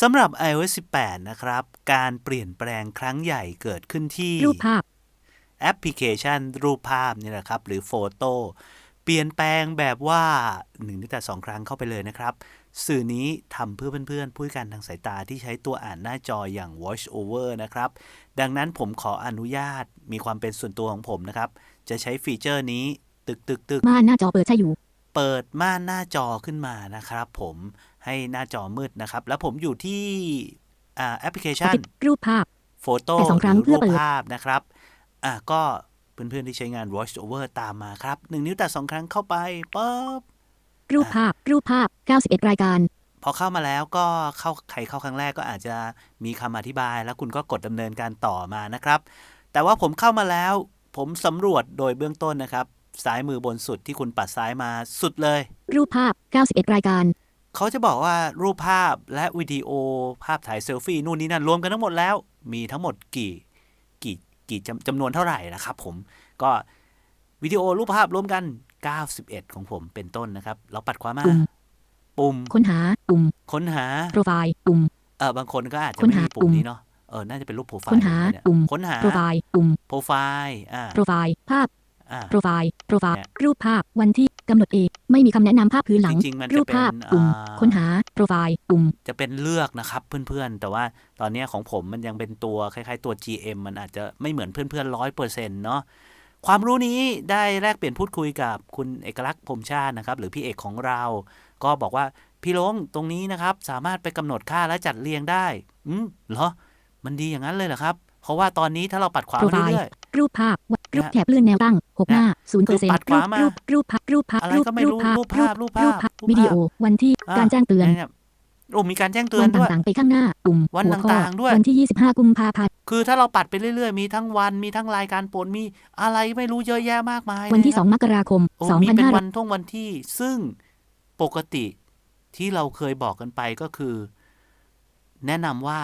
สำหรับ iOS 18 นะครับ การเปลี่ยนแปลงครั้งใหญ่เกิดขึ้นที่รูปภาพ แอปพลิเคชันรูปภาพนี่แหละครับ หรือโฟโต้เปลี่ยนแปลงแบบว่า1นึ่งแต่สองครั้งเข้าไปเลยนะครับ สื่อนี้ทำเพื่อเพื่อนๆ ผู้พิการทางสายตาที่ใช้ตัวอ่านหน้าจออย่าง Voice Over นะครับ ดังนั้นผมขออนุญาตมีความเป็นส่วนตัวของผมนะครับ จะใช้ฟีเจอร์นี้ตึกตึกตึกม่านหน้าจอเปิดใช่อยู่ เปิดม่านหน้าจอขึ้นมานะครับ ผม ให้หน้าจอมืดนะครับ แล้วผมอยู่ที่อ่าแอปพลิเคชัน รูปภาพโฟโต้แต่สองครั้งหรือเพื่รูอปเปิดภาพนะครับอะก็เพื่อนๆที่ใช้งาน Watch Over ตามมาครับหนึ่งนิ้วแต่สองครั้งเข้าไปปั๊บรูปภาพรูปภาพ 91 รายการ พอเข้ามาแล้วก็เข้าใครเข้าครั้งแรกก็อาจจะมีคำอธิบาย แล้วคุณก็กดดำเนินการต่อมานะครับ แต่ว่าผมเข้ามาแล้ว ผมสำรวจโดยเบื้องต้นนะครับซ้ายมือบนสุดที่คุณปัดซ้ายมาสุดเลย รูปภาพ 91 รายการ เขาจะบอกว่ารูปภาพและวิดีโอภาพถ่ายเซลฟี่นู่นนี่นั่นรวมกันทั้งหมดแล้ว มีทั้งหมดกี่กี่กี่จำจำนวนเท่าไหร่นะครับผมก็วิดีโอรูปภาพรวมกัน 91 ของผมเป็นต้นนะครับ เราปัดขวามาปุ่มปุ่มค้นหาปุ่มค้นหาโปรไฟล์ปุ่มเออบางคนก็อาจจะค้นไม่หามีปุ่ปุ่มมนี้เนาะเออน่าจะเป็นรูปโปรไฟล์ค้นหาเนี่ยปุ่มค้นหาโปรไฟล์ปุ่มโปรไฟล์อ่าโปรไฟล์ภาพอ่าโปรไฟล์โปรไฟล์เนี่ยรูปภาพวันที่ กำหนดเองไม่มีคำแนะนำภาพพื้นหลัง จริงๆมันรูจะปเป็นภาพปุ่มอ่า ค้นหาโปรไฟล์ปุ่ม จะเป็นเลือกนะครับเพื่อนๆ แต่ว่าตอนเนี้ยของผมมันยังเป็นตัวคล้ายๆตัว GM มันอาจจะไม่เหมือนเพื่อนๆร้อยเปอร์เซ็นต์เนาะความรู้นี้ได้แลกเปลี่ยนพูดคุยกับคุณเอกลักษณ์พรหมชาตินะครับ หรือพี่เอกของเรา ก็บอกว่าพี่ลงตรงนี้นะครับ สามารถไปกำหนดค่าและจัดเรียงได้ อืมเหรอ มันดีอย่างนั้นเลยเหรอครับ เพราะว่าตอนนี้ถ้าเราปัดขวาโปรมาไฟล์เรื่อยรูปภาพวัดรูปนะแถบเลื่อนแนวตั้ง 6หน้า0เปอร์เซ็นปัดต์ขวามารูปรูปภาพรูปภาพอะไรรูปก็ไม่รู้รูปภาพรูปภาพรูปภาพรูปภาพวิดีโอวันที่อ่าการแจ้งเตือนเนี่ยโอ้มีการแจ้งเตือวันนด้วยต่างๆไปข้างหน้าปุ่มวันหัข้อต่างๆด้วยวันที่ 25 กุมภาพันธ์คือถ้าเราปัดไปเรื่อยๆ มีทั้งวันมีทั้งรายการโปรดมีอะไรไม่รู้เยอะแยะมากมาย วันที่เลยะ2มกราคมโอ้มีเป็นวัน2500ท่องวันที่ซึ่งปกติที่เราเคยบอกกันไปก็คือ แนะนำว่า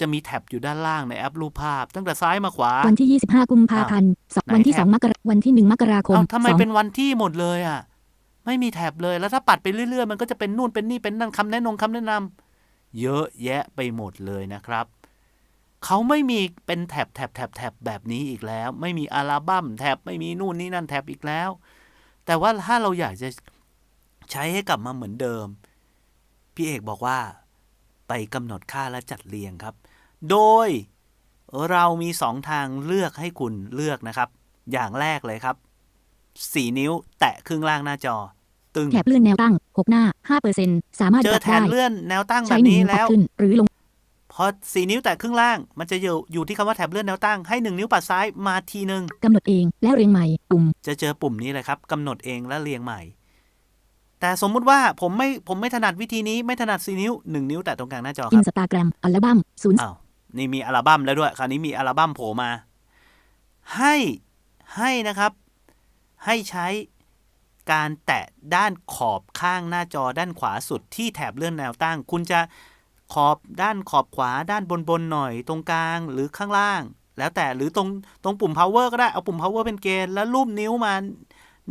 จะมีแท็บอยู่ด้านล่างในแอปรูปภาพ ตั้งแต่ซ้ายมาขวา วันที่ 25 กุมภาพันธ์สองไหนวันที่แท็บ2มกราวันที่ 1 มกราคมเอ้าทำไมสองเป็นวันที่หมดเลยอะ ไม่มีแท็บเลย แล้วถ้าปัดไปเรื่อยๆ มันก็จะเป็นนู่นเป็นนี่เป็นนั่นคำแนะนงคำแนะนำเยอะแยะไปหมดเลยนะครับ เขาไม่มีเป็นแท็บแท็บแท็บแท็บแบบนี้อีกแล้ว ไม่มีอัลบั้มแท็บไม่มีนู่นนี่นั่นแท็บอีกแล้ว แต่ว่าถ้าเราอยากจะใช้ให้กลับมาเหมือนเดิม พี่เอกบอกว่าไปกำหนดค่าและจัดเรียงครับ โดยเรามีสองทางเลือกให้คุณเลือกนะครับ อย่างแรกเลยครับ 4 นิ้วแตะครึ่งล่างหน้าจอ ตึงแถบเลื่อนแนวตั้ง 6 หน้า 5%สามารถเจปอรับแถได้บเลื่อนแนวตั้งแบใช้บหนึ่งนี้นิ้วปัดแล้วขึ้นหรือลงพอ4นิ้วแตะครึ่งล่าง มันจะอยู่อยู่ที่คำว่าแถบเลื่อนแนวตั้งให้1นิ้วปัดซ้ายมาทีหนึ่งกำหนดเองและเรียงใหม่ปุ่ม จะเจอปุ่มนี้เลยครับกำหนดเองและเรียงใหม่ แต่สมมุติว่าผมไม่ผมไม่ถนัดวิธีนี้ไม่ถนัด4นิ้ว1นิ้วแตะตรงกลางหน้าจอคอิรันบสตาแกรมอัลบั้มศูนย์อ้าว นี่มีอัลบั้มแล้วด้วย คราวนี้มีอัลบั้มโผล่มา ให้ให้นะครับ ให้ใช้การแตะด้านขอบข้างหน้าจอด้านขวาสุดที่แถบเลื่อนแนวตั้ง คุณจะขอบด้านขอบขวาด้านบนบนหน่อยตรงกลางหรือข้างล่าง แล้วแต่หรือตรงตรงปุ่ม power ก็ได้เอาปุ่ม power เป็นเกณฑ์แล้วรูปนิ้วมา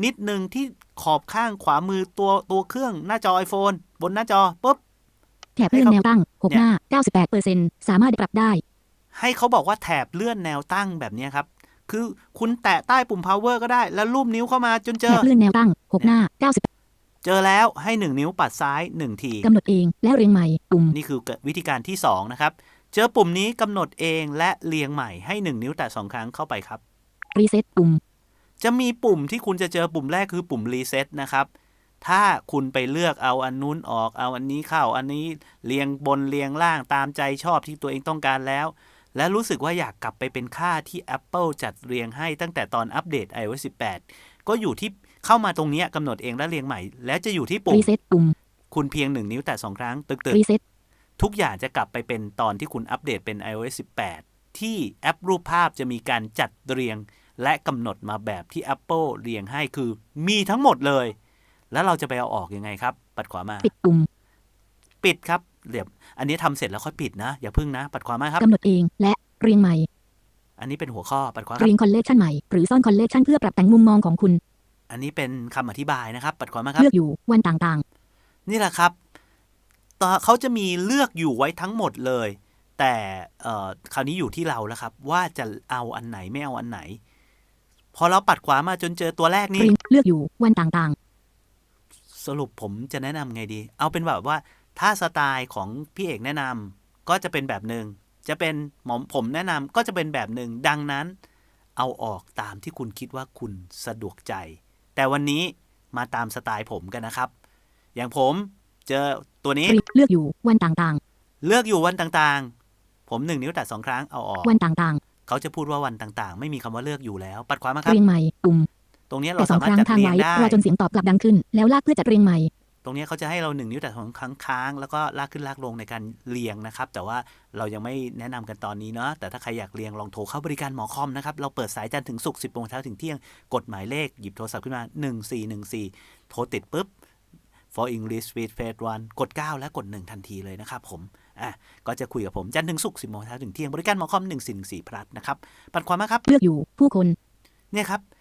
นิดหนึ่งที่ขอบข้างขวามือตัวตัวเครื่องหน้าจอ iPhone บนหน้าจอปุ๊บแถบเลื่อนแนวตั้ง 6หน้า98%สามารถปรับได้ ให้เขาบอกว่าแถบเลื่อนแนวตั้งแบบเนี้ยครับ คือคุณแตะใต้ปุ่ม power ก็ได้ แล้วรูปนิ้วเข้ามาจนเจแถอบเลื่อนแนวตั้ง6หน้าเจอแล้วให้1นิ้วปัดซ้าย1ที90กำหนดเองและเรียงใหม่ปุ่มนี่คือวิธีการที่2นะครับเจอปุ่มนี้กำหนดเองและเรียงใหม่ให้1นิ้วแตะ2ครั้งเข้าไปครับรีเซ็ตปุ่มจะมีปุ่มที่คุณจะเจอปุ่มแรกคือปุ่ม reset นะครับ ถ้าคุณไปเลือกเอาอันนู้นออกเอาอันนี้เข้าอันนี้เรียงบนเรียงล่างตามใจชอบที่ตัวเองต้องการแล้ว และรู้สึกว่าอยากกลับไปเป็นค่าที่ Apple จัดเรียงให้ตั้งแต่ตอนอัปเดต iOS 18 ก็อยู่ที่เข้ามาตรงเนี้ยกำหนดเองและเรียงใหม่ และจะอยู่ที่ปุ่รีมเซ็ตปุ่ม คุณเพียง1นิ้วแตะ2ครั้งตึกตึกรีเซ็ตทุกอย่างจะกลับไปเป็นตอนที่คุณอัปเดตเป็น iOS 18 ที่แอปรูปภาพจะมีการจัดเรียง และกำหนดมาแบบที่ Apple เรียงให้คือมีทั้งหมดเลย แล้วเราจะไปเอาออกยังไงครับ ปัดขวามา ปิดปุ่ม ปิดครับเดี๋ยวอันนี้ทำเสร็จแล้วค่อยปิดนะ อย่าพึ่งนะ ปัดขวามาครับกำหนดเองและเรียงใหม่ อันนี้เป็นหัวข้อปัดขวาคเรีรับยงคอลเลกชันใหม่หรือซ่อนคอลเลกชันเพื่อปรับแต่งมุมมองของคุณ อันนี้เป็นคำอธิบายนะครับ ปัดขวามาครับ เลือกอยู่วันต่างนี่แหละครับต่อเขาจะมีเลือกอยู่ไว้ทั้งหมดเลย แต่เอ่อคราวนี้อยู่ที่เราแล้วครับ ว่าจะเอาอันไหนไม่เอาอันไหน พอเราปัดขวามาจนเจอตัวแรกปนี่ริงเลือกอยู่วันต่าง สรุปผมจะแนะนำไงดี เอาเป็นแบบว่าถ้าสไตล์ของพี่เอกแนะนำก็จะเป็นแบบหนึ่งจะเป็นหมอมผมแนะนำก็จะเป็นแบบหนึ่งดังนั้น เอาออกตามที่คุณคิดว่าคุณสะดวกใจ แต่วันนี้มาตามสไตล์ผมกันนะครับ อย่างผมเจอตัวๆนี้ปริงเลือกอยู่วันต่างเลือกอยู่วันต่างๆ ผมหนึ่งนิ้วแตัดสองครั้งเอาออกๆวันต่างเขาจะพูดว่าวันต่างๆ ไม่มีคำว่าเลือกอยู่แล้ว ปัดขวามาๆครับเรียงใหม่ปุ่ม ตรงนี้แต่เราสอสางมารคถรั้งจัดทางเรียงไว้ได้รอจนเสียงตอบกลับดังขึ้น แล้วลากเพื่อจัดเรียงใหม่ ตรงนี้เขาจะให้เราหนึ่งนิ้วแต่สองครั้งค้างแล้วก็ลากขึ้นลากลงในการเรียงนะครับ แต่ว่าเรายังไม่แนะนำกันตอนนี้เนาะแต่ถ้าใครอยากเรียงลองโทรเข้าบริการหมอคอมนะครับเราเปิดสายจันทร์ถึงศุกร์10โมงเช้าถึงเที่ยงกดหมายเลขหยิบโทรศัพท์ขึ้นมา 1414 โทรติดปุ๊บ for English with Phase 1กด 9 และกด 1 ทันทีเลยนะครับผม อะ ก็จะคุยกับผม จันทร์ถึงศุกร์10โมงเช้าถึงเที่ยง บริการหมอคอม1414พลัสนะครับ ปัดความมาครับ เลือกอยู่ผู้คน เนี่ยครับเอ่อ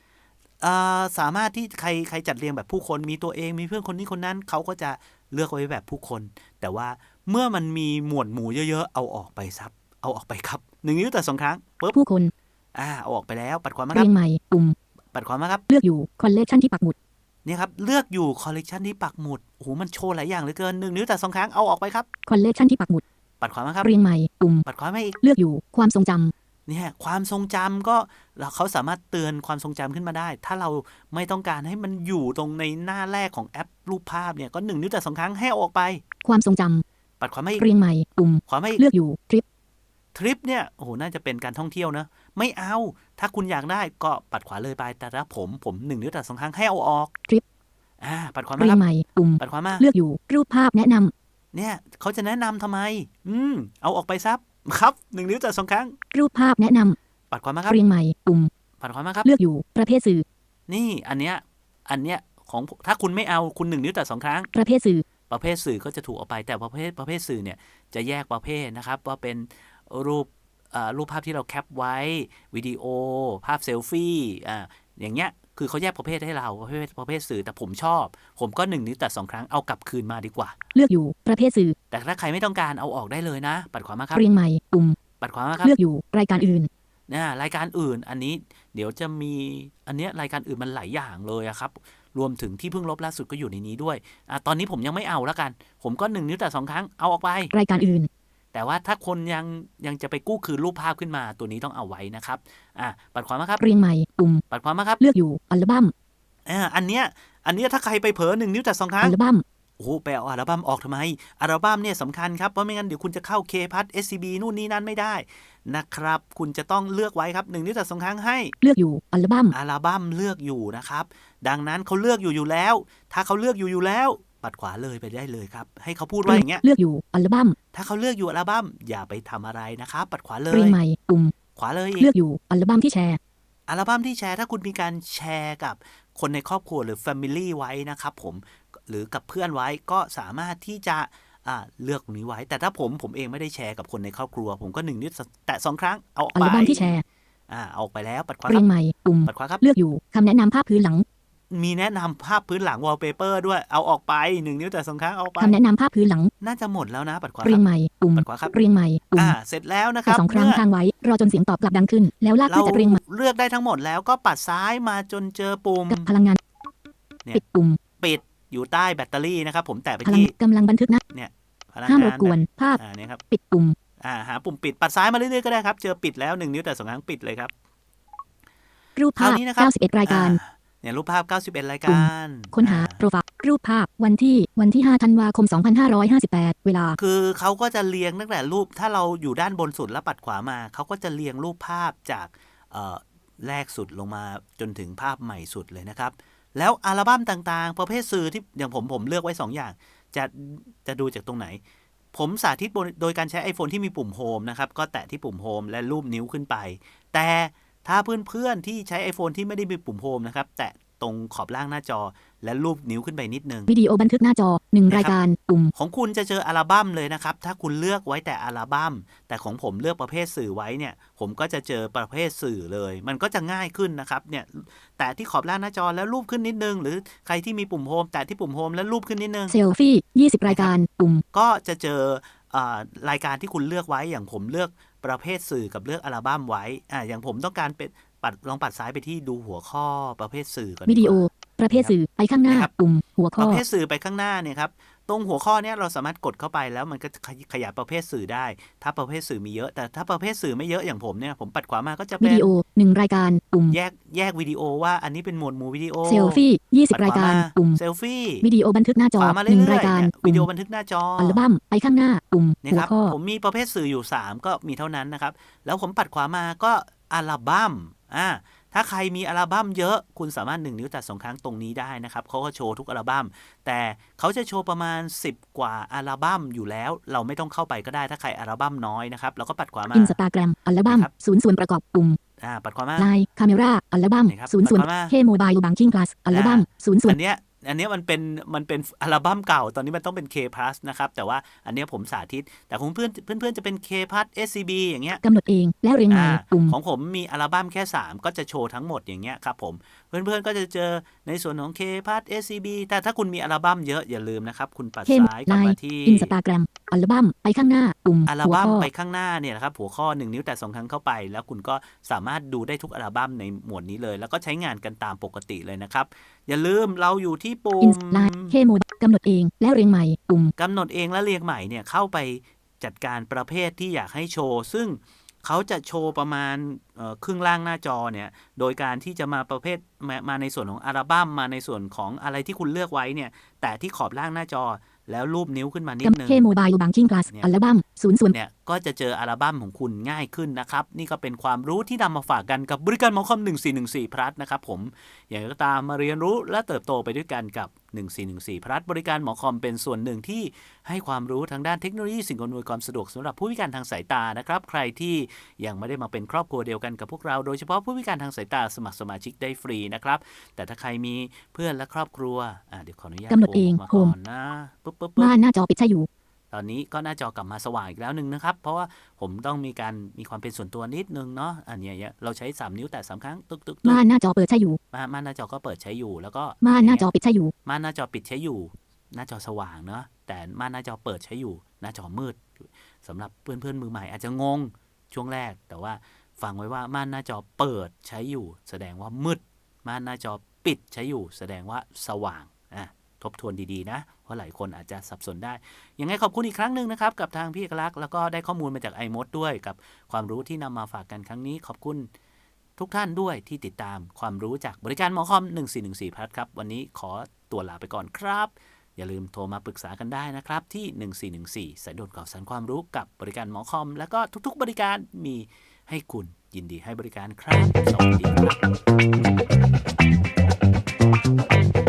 สามารถที่ใครใครจัดเรียงแบบผู้คนมีตัวเองมีเพื่อนคนนี้คนนั้นเขาก็จะเลือกไว้แบบผู้คน แต่ว่าเมื่อมันมีหมวดหมู่เยอะๆ เอาออกไปซับเอาออกไปครับหนึ่งนิ้วแต่สองครั้งปุ๊บผู้คนอ่าเอาออกไปแล้วปัดความมาคเรีรับยงใหม่ปุ่มปัดความมาครับ เลือกอยู่คอลเลกชันที่ปักหมุดเนี่ยครับเลือกอยู่คอลเลกชันที่ปักหมุดโอ้โหมันโชว์หลายอย่างเหลือเกินหนึ่งนิ้วแต่สองครั้งเอาออกไปครับคอลเลกชันที่ปักหมุดปัดความมาครับเรียงใหม่ปุ่มปัดความมาอีกเลือกอยู่ความทรงจำ เนี่ยความทรงจำก็เราเขาสามารถเตือนความทรงจำขึ้นมาได้ ถ้าเราไม่ต้องการให้มันอยู่ตรงในหน้าแรกของแอปรูปภาพเนี่ยก็หนึ่งนิ้วแต่สองครั้งให้เอาออกไป ความทรงจำปัดความไม่เรียงใหม่ปุ่มความไม่เลือกอยู่ทริปทริปเนี่ยโอ้โหน่าจะเป็นการท่องเที่ยวนะ ไม่เอา ถ้าคุณอยากได้ก็ปัดขวาเลยไป แต่ถ้าผมผมหนึ่งนิ้วแต่สองครั้งให้เอาออกทริปอ่าปัดขวาเรีมายคงรับใหม่ปุ่มปัดขวามาเลือกอยู่รูปภาพแนะนำเนี่ยเขาจะแนะนำทำไม อืมเอาออกไปซับ ครับหนึ่งนิ้วแต่สองครั้ง รูปภาพแนะนำปัดขวามาครับ เรียงใหม่ปุ่ม ปัดขวามาครับ เลือกอยู่ประเภทสื่อ นี่อันเนี้ยอันเนี้ยของถ้าคุณไม่เอาคุณหนึ่งนิ้วแต่สองครั้ง ประเภทสื่อ ประเภทสื่อก็จะถูกเอาไปแต่ประเภทประเภทสื่อเนี่ยจะแยกประเภทนะครับ ว่าเป็นรูปเอ่อรูปภาพที่เราแคปไว้ วิดีโอ ภาพเซลฟี่อ่าอย่างเงี้ย คือเขาแยกประเภทให้เราประเภทประเภทสื่อแต่ผมชอบ ผมก็หนึ่งนิ้วแต่สองครั้งเอากลับคืนมาดีกว่า เลือกอยู่ประเภทสื่อ แต่ถ้าใครไม่ต้องการเอาออกได้เลยนะ ปัดขวามาครับเรียงใหม่ปุ่มปัดขวามาครับเลือกอยู่รายการอื่นนะรายการอื่นอันนี้เดี๋ยวจะมีอันเนี้ยรายการอื่นมันหลายอย่างเลยอะครับ รวมถึงที่เพิ่งลบล่าสุดก็อยู่ในนี้ด้วยอะตอนนี้ผมยังไม่เอาแล้วกัน ผมก็หนึ่งนิ้วแต่สองครั้งเอาออกไป รายการอื่น แต่ว่าถ้าคนยังยังจะไปกู้คืนรูปภาพขึ้นมาตัวนี้ต้องเอาไว้นะครับอะปัดขวามาครับเรียงใหม่ปุ่มปัดขวามาครับ เลือกอยู่อัลบั้มอ่าอันเนี้ยอันเนี้ยถ้าใครไปเผลอหนึ่งนิ้วแต่สองครั้อังลบั้มโอ้โหไปเอาอัลบั้มออกทำไม อัลบั้มเนี่ยสำคัญครับ เพราะไม่งั้นเดี๋ยวคุณจะเข้าเคพัท SCB นู่นนี่นั่นไม่ได้นะครับ คุณจะต้องเลือกไว้ครับหนึ่งนิ้วแต่สองครั้งให้ เลือกอยู่อัลบั้มอัลบั้มเลือกอยู่นะครับ ดังนั้นเขาเลือกอยู่อยู่แล้ว ถ้าเขาเลือกอยู่อยู่แล้ว ปัดขวาเลยไปได้เลยครับ ให้เขาพูดว่าอย่างเงี้ย เลือกอยู่อัลบั้ม ถ้าเขาเลือกอยู่อัลบั้มอย่าไปทำอะไรนะครับ ปัดขวาเลเรียยงใหม่ปุ่ม ขวาเลยอีเลืกอกอยู่อัลบั้มที่แชร์ อัลบั้มที่แชร์ถ้าคุณมีการแชร์กับคนในครอบครัวหรือ Family ไว้นะครับผมหรือกับเพื่อนไว้ก็สามารถที่จะอ่าเลือกตรงนี้ไว้ แต่ถ้าผมผมเองไม่ได้แชร์กับคนในครอบครัว ผมก็หนึ่งนิ้วแตะสองครั้งเอาออกอัไปลบั้มที่แชร์อ่าเอาออกไปแล้วปัดขวาคเรีรัยบงใหม่ปุ่มปัดขวาครับเลือกอยู่คำแนะนำภาพพื้นหลัง มีแนะนำภาพพื้นหลัง wallpaper ด้วยเอาออกไปหนึ่งนิ้วแต่สองครั้งเอาไปคำแนะนำภาพพื้นหลัง น่าจะหมดแล้วนะปัดขวาคเรียรังบใหม่ปุ่มปัดขวาครับเรียงใหม่ปุ่มอ่าเสร็จแล้วนะคแต่รับสองครั้งเมื่อทางไว้ รอจนเสียงตอบกลับดังขึ้น แล้วลากเราเพื่อจัดเรียงใหม่เลือกได้ทั้งหมดแล้วก็ปัดซ้ายมาจนเจอปุ่มกับพลังงานเนี่ยปิดปุ่มปิดอยู่ใต้แบตเตอรี่นะครับผมแตะไปพลังที่กำลังบันทึกนะพลังห้ามงารบกวนภาพอ่าเนี่ยครับปิดปุ่มอ่าหาปุ่มปิดปัดซ้ายมาเรื่อยๆก็ได้ครับ เจอปิดแล้วหนึ่งนิ้วแต่สองครั้งปิดเลยครับรูปภาคพราวนี้นะครับ91รายการอ่ เนี่ยรูปภาพ 91 รายการ ค้นหาอ่โปรไฟล์รูปภาพวันที่วันที่ 5 ธันวาคม 2558 เวลา คือเขาก็จะเรียงตั้งแต่รูปถ้าเราอยู่ด้านบนสุดแล้วปัดขวามา เขาก็จะเรียงรูปภาพจากเอ่อแรกสุดลงมาจนถึงภาพใหม่สุดเลยนะครับ แล้วอัลบั้มต่างๆ ประเภทสื่อที่อย่างผมผมเลือกไว้ 2 อย่าง จะจะดูจากตรงไหน ผมสาธิตบนโดยการใช้ iPhone ที่มีปุ่มโฮมนะครับ ก็แตะที่ปุ่มโฮมและรูปนิ้วขึ้นไป แต่ ถ้าเพื่อนๆที่ใช้ iPhone ที่ไม่ได้มีปุ่มโฮมนะครับ แตะตรงขอบล่างหน้าจอ และรูปนิ้วขึ้นไปนิดนึง วิดีโอบันทึกหน้าจอหนึ่งนะครับรายการปุ่ม ของคุณจะเจออัลบั้มเลยนะครับ ถ้าคุณเลือกไว้แต่อัลบั้ม แต่ของผมเลือกประเภทสื่อไว้เนี่ย ผมก็จะเจอประเภทสื่อเลย มันก็จะง่ายขึ้นนะครับ เนี่ย แต่ที่ขอบล่างหน้าจอแล้วรูปขึ้นนิดนึง หรือใครที่มีปุ่มโฮมแต่ที่ปุ่มโฮมแล้วรูปขึ้นนิดนึง เซลฟี่ยี่สิบรายการปุ่ม ก็จะเจอเอ่อรายการที่คุณเลือกไว้อย่างผมเลือก ประเภทสื่อกับเลือกอัลบั้มไว้อ่าอย่างผมต้องการเป็นปัดลองปัดซ้ายไปที่ดูหัวข้อประเภทสื่อก่อนวิดีโอกว่าประเภทสื่อไปข้างหน้านะครับปุ่มหัวปข้อระเภทสื่อไปข้างหน้าเนี่ยครับ ตรงหัวข้อเนี้ยเราสามารถกดเข้าไปแล้วมันก็จะขยขยายประเภทสื่อได้ ถ้าประเภทสื่อมีเยอะ แต่ถ้าประเภทสื่อไม่เยอะอย่างผมเนี่ย ผมปัดขวามาก็จะวิเป็นดีโอหนึ่งรายการปุ่มแยกแยกวิดีโอว่าอันนี้เป็นหมวดหมู่วิดีโอเซลฟี่ยี่สิบปัดรายขวการมาปุ่มเซลฟี่วิดีโอบันทึกหน้าจอขวามาหนึ่งเรื่ราอยยๆการเนี่ยวิปุ่ดีมโอบันทึกหน้าจอออัลบั้มไปข้างหน้าปุ่มนะหัควรับข้อผมมีประเภทสื่ออยู่ 3 ก็มีเท่านั้นนะครับแล้วผมปัดขวามาก็อัลบั้มอ่า ถ้าใครมีอัลบั้มเยอะ คุณสามารถ 1 นิ้วแตัดสองครั้งตรงนี้ได้นะครับเขาก็โชว์ทุกอัลบั้ม แต่เขาจะโชว์ประมาณ 10 กว่าอัลบั้มอยู่แล้ว เราไม่ต้องเข้าไปก็ได้ถ้าใครอัลบั้มน้อยนะครับเราก็ปัดขวามาอินสตาแกรมอัลบั้มนะครับศูนย์ส่วนประกอบปุ่มอ่าปัดขวามาไลน์คาเมราอัลบั้มนี่ครับศูนย์ส่วนปัดขวามาเคโมบายบังกิ้งพลัสอัลบั้มศูนย์ส่วนอันเนี้ย อันเนี้ยมันเป็นมันเป็นอัลบั้มเก่า ตอนนี้มันต้องเป็น K plus นะครับ แต่ว่าอันเนี้ยผมสาธิต แต่ของเพื่อนเพื่อนเพื่อนๆจะเป็น K plus SCB อย่างเงี้ยกำหนดเองและเรียงใหม่อ่าปุ่มของผมมีอัลบั้มแค่ 3 ก็จะโชว์ทั้งหมดอย่างเงี้ยครับผมเพื่อนๆก็จะเจอในส่วนของ K plus SCB แต่ถ้าคุณมีอัลบั้มเยอะอย่าลืมนะครับ คุณปัดเข้มซ้ายกลับไลมาน์ที่อินสตาแกรมอัลบั้มไปข้างหน้าปุ่มอัลหัวบั้มข้อไปข้างหน้าเนี่ยนะครับหัวข้อ1นิ้วแต่สองครั้งเข้าไป แล้วคุณก็สามารถดูได้ทุกอัลบั้มในหมวดนี้เลย แล้วก็ใช้งานกันตามปกติเลยนะครับอย่าลืมเราอยู่ที่ที่ปุ่มไลน์เคโมกำหนดเองและเรียงใหม่ปุ่มกำหนดเองและเรียงใหม่เนี่ยเข้าไปจัดการประเภทที่อยากให้โชว์ ซึ่งเขาจะโชว์ประมาณครึ่งล่างหน้าจอเนี่ย โดยการที่จะมาประเภทมามาในส่วนของอัลบั้มมาในส่วนของอะไรที่คุณเลือกไว้เนี่ย แต่ที่ขอบล่างหน้าจอ แล้วรูปนิ้วขึ้นมานิดนึงเคโมบายบังกิ้งพลัสเนี่ยอัลบั้มศูนย์ส่วนเนี่ยก็จะเจออัลบั้มของคุณง่ายขึ้นนะครับ นี่ก็เป็นความรู้ที่นำมาฝากกันกับบริการหมอคอม 1414พลัสนะครับผมอย่างไรก็ตามมาเรียนรู้และเติบโตไปด้วยกันกับ 1414พลัสบริการหมอคอมเป็นส่วนหนึ่งที่ให้ความรู้ทางด้านเทคโนโลยีสิ่งอำนวยความสะดวกสำหรับผู้พิการทางสายตานะครับ ใครที่ยังไม่ได้มาเป็นครอบครัวเดียวกันกับพวกเราโดยเฉพาะผู้พิการทางสายตาสมัครสมาชิกได้ฟรีนะครับ แต่ถ้าใครมีเพื่อนและครอบครัวอะเดี๋ยวขออนุญาตกำหนดเองโทรมาโฮก่มอนนะปึ๊บปึ๊บปึ๊บม่านหน้าจอปิดใช่อยู่ต อนนี้ก็หน้าจอกลับมาสว่างอีกแล้วหนึ่งนะครับ เพราะว่าผมต้องมีการมีความเป็นส่วนตัวนิดนึงเนาะอันเนี้ยเราใช้ 3 นิ้วแต่สามครั้งตึกตึกตึกม่านหน้าจอเปิดใช่อยู่มาม่านหน้าจอก็เปิดใช้อยู่ แล้วก็ม่านหน้าจอปิดใช่อยู่ม่านหน้าจอปิดใช้อยู่ หน้าจอสว่างเนาะแต่ม่านหน้าจอเปิดใช้อยู่ หน้าจอมืดสำหรับเพื่อนเพื่อนๆมือใหม่อาจจะงงช่วงแรก แต่ว่าฟังไว้ว่าม่านหน้าจอเปิดใช้อยู่ แสดงว่ามืดม่านหน้าจอปิดใช้อยู่ แสดงว่าสว่างอะ ทบทวนดีๆนะ เพราะหลายคนอาจจะสับสนได้ ยังไงขอบคุณอีกครั้งหนึ่งนะครับ กับทางพี่เอกลักษณ์แล้วก็ได้ข้อมูลมาจากไอมดด้วย กับความรู้ที่นำมาฝากกันครั้งนี้ ขอบคุณทุกท่านด้วยที่ติดตามความรู้จากบริการหมอคอม 1414พัทครับ วันนี้ขอตัวลาไปก่อนครับ อย่าลืมโทรมาปรึกษากันได้นะครับ ที่ 1414สายด่วนข่าวสารความรู้กับบริการหมอคอม แล้วก็ทุกๆ บริการมีให้คุณยินดีให้บริการครับสวัสดีครับ